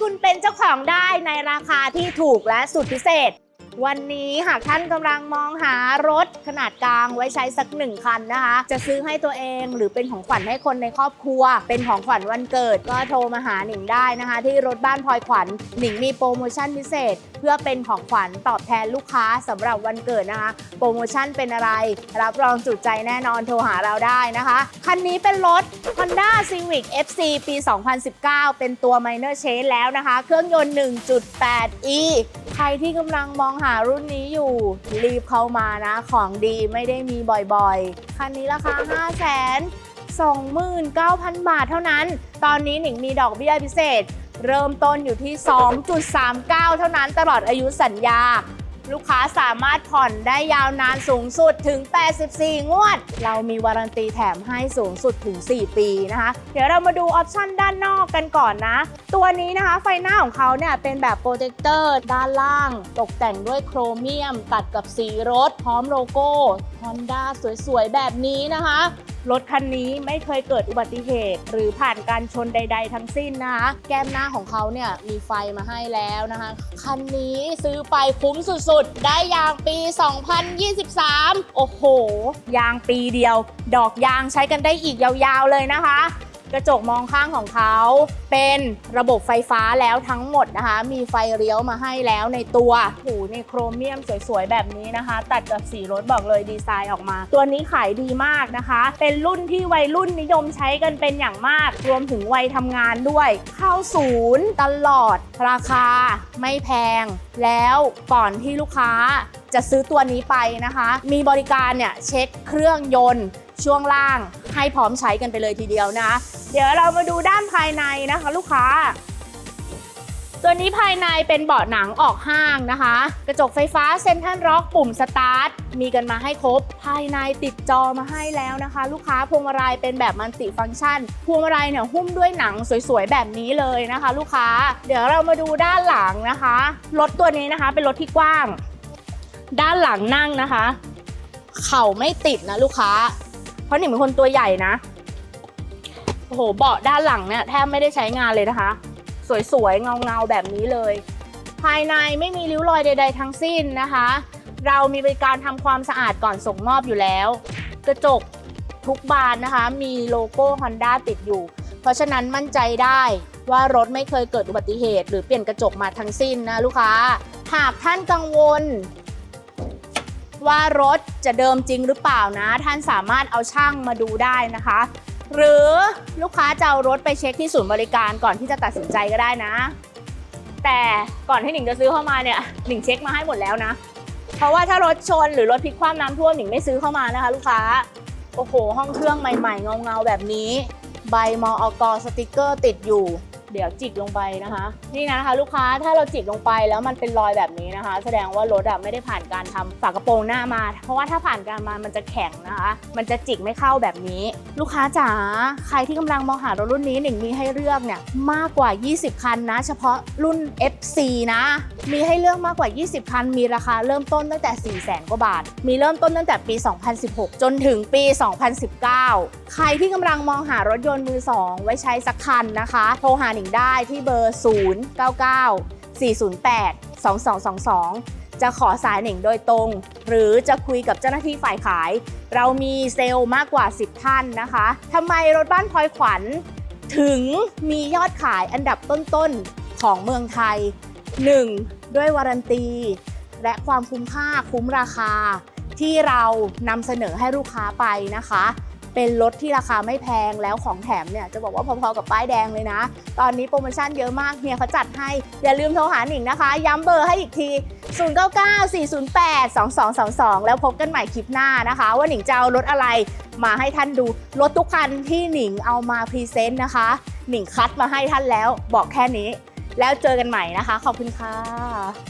คุณเป็นเจ้าของได้ในราคาที่ถูกและสุดพิเศษ วันนี้หากท่านกำลังมองหารถขนาดกลางไว้ใช้สักหนึ่งคันนะคะ จะซื้อให้ตัวเองหรือเป็นของขวัญให้คนในครอบครัว เป็นของขวัญวันเกิดก็โทรมาหาหนิงได้นะคะ ที่รถบ้านพลอยขวัญหนิงมีโปรโมชั่นพิเศษ เพื่อเป็นของขวัญตอบแทนลูกค้าสำหรับวันเกิดนะคะ โปรโมชั่นเป็นอะไร รับรองจุใจแน่นอนโทรหาเราได้นะคะ คันนี้เป็นรถ Honda Civic FC ปี 2019 เป็นตัว Minor Change แล้วนะคะ เครื่องยนต์ 1.8e ใครที่กำลังมองหารุ่นนี้อยู่รีบเข้ามานะ ของดีไม่ได้มีบ่อยๆ คันนี้ราคา 5 0 0 0 0 29,000 บาทเท่านั้น ตอนนี้หนิงมีดอกเบี้ยพิเศษ เริ่มต้นอยู่ที่ 2.39 เท่านั้นตลอดอายุสัญญา ลูกค้าสามารถผ่อนได้ยาวนานสูงสุดถึง 84 งวด เรามีวารันตีแถมให้สูงสุดถึง 4 ปีนะคะ เดี๋ยวเรามาดูออปชั่นด้านนอกกันก่อนนะ ตัวนี้นะคะไฟหน้าของเขาเนี่ยเป็นแบบโปรเจคเตอร์ด้านล่าง ตกแต่งด้วยโครเมียม ตัดกับสีรถ พร้อมโลโก้ Honda สวยๆ แบบนี้นะคะ รถคันนี้ไม่เคยเกิดอุบัติเหตุ หรือผ่านการชนใด ๆ ทั้งสิ้นนะคะ แก้มหน้าของเขาเนี่ยมีไฟมาให้แล้วนะคะ คันนี้ซื้อไปคุ้มสุดๆ ได้ยางปี 2023 โอ้โห ยางปีเดียว ดอกยางใช้กันได้อีกยาวๆเลยนะคะ กระจกมองข้างของเขา เป็นระบบไฟฟ้าแล้วทั้งหมดนะคะ มีไฟเลี้ยวมาให้แล้วในตัวหูในโครเมียมสวยๆ แบบนี้นะคะ ตัดกับสีรถบอกเลยดีไซน์ออกมา ตัวนี้ขายดีมากนะคะ เป็นรุ่นที่วัยรุ่นนิยมใช้กันเป็นอย่างมาก รวมถึงวัยทำงานด้วย เข้าศูนย์ตลอด ราคาไม่แพง แล้วก่อนที่ลูกค้าจะซื้อตัวนี้ไปนะคะ มีบริการเนี่ยเช็คเครื่องยนต์ ช่วงล่างให้พร้อมใช้กันไปเลยทีเดียวนะเดี๋ยวเรามาดูด้านภายในนะคะ ลูกค้า ตัวนี้ภายในเป็นเบาะหนังออกห้างนะคะ กระจกไฟฟ้าเซ็นทรัลร็อกปุ่มสตาร์ทมีกันมาให้ครบ ภายในติดจอมาให้แล้วนะคะ ลูกค้าพวงมาลัยเป็นแบบมัลติฟังก์ชัน พวงมาลัยเนี่ยหุ้มด้วยหนังสวยๆ แบบนี้เลยนะคะ ลูกค้า เดี๋ยวเรามาดูด้านหลังนะคะ รถตัวนี้นะคะเป็นรถที่กว้าง ด้านหลังนั่งนะคะ เข่าไม่ติดนะลูกค้า เพราะหนิงเป็นคนตัวใหญ่นะ โอ้โห เบาะด้านหลังเนี่ยแทบไม่ได้ใช้งานเลยนะคะ สวยๆ เงาๆ แบบนี้เลย ภายในไม่มีริ้วรอยใด ๆ ทั้งสิ้นนะคะ เรามีบริการทำความสะอาดก่อนส่งมอบอยู่แล้ว กระจกทุกบานนะคะ มีโลโก้ Honda ติดอยู่ เพราะฉะนั้นมั่นใจได้ว่ารถไม่เคยเกิดอุบัติเหตุ หรือเปลี่ยนกระจกมาทั้งสิ้นนะลูกค้า หากท่านกังวล ว่ารถจะเดิมจริงหรือเปล่านะ ท่านสามารถเอาช่างมาดูได้นะคะ หรือลูกค้าจะเอารถไปเช็คที่ศูนย์บริการก่อนที่จะตัดสินใจก็ได้นะ แต่ก่อนที่หนิงจะซื้อเข้ามาเนี่ยหนิงเช็คมาให้หมดแล้วนะ เพราะว่าถ้ารถชนหรือรถพลิกคว่ำน้ำท่วมหนิงไม่ซื้อเข้ามานะคะ ลูกค้าโอ้โหห้องเครื่องใหม่ๆเงาๆแบบนี้ ใบมออกสติกเกอร์ติดอยู่ เดี๋ยวจิกลงไปนะคะ นี่นะคะ ลูกค้าถ้าเราจิกลงไปแล้วมันเป็นรอยแบบนี้นะคะ แสดงว่ารถอะไม่ได้ผ่านการทำฝากระโปรงหน้ามา เพราะว่าถ้าผ่านการมามันจะแข็งนะคะ มันจะจิกไม่เข้าแบบนี้ ลูกค้าจ๋าใครที่กำลังมองหารถรุ่นนี้หนึ่งมีให้เลือกเนี่ยมากกว่า 20 คันนะ เฉพาะรุ่น FC นะ มีให้เลือกมากกว่า 20 คัน มีราคาเริ่มต้นตั้งแต่ 4 0 0แสนกว่าบาท มีเริ่มต้นตั้งแต่ปี 2016 จนถึงปี 2019 ใครที่กำลังมองหารถยนต์มือ 2 ไว้ใช้สักคันนะคะ โทรหาหนิงได้ที่เบอร์ 099 408 2222 จะขอสายหนิงโดยตรง หรือจะคุยกับเจ้าหน้าที่ฝ่ายขาย เรามีเซลล์มากกว่า 10 ท่านนะคะทำไมรถบ้านพลอยขวัญ ถึงมียอดขายอันดับต้นๆของเมืองไทย 1. ด้วยวารันตี และความคุ้มค่าคุ้มราคา ที่เรานำเสนอให้ลูกค้าไปนะคะ เป็นรถที่ราคาไม่แพงแล้วของแถมเนี่ยจะบอกว่าพอๆกับป้ายแดงเลยนะ ตอนนี้โปรโมชั่นเยอะมากเฮียเขาจัดให้อย่าลืมโทรหาหนิงนะคะ ย้ำเบอร์ให้อีกที 0994082222 แล้วพบกันใหม่คลิปหน้านะคะ ว่าหนิงจะเอารถอะไรมาให้ท่านดูรถทุกคันที่หนิงเอามาพรีเซนต์นะคะ หนิงคัดมาให้ท่านแล้วบอกแค่นี้ แล้วเจอกันใหม่นะคะ ขอบคุณค่ะ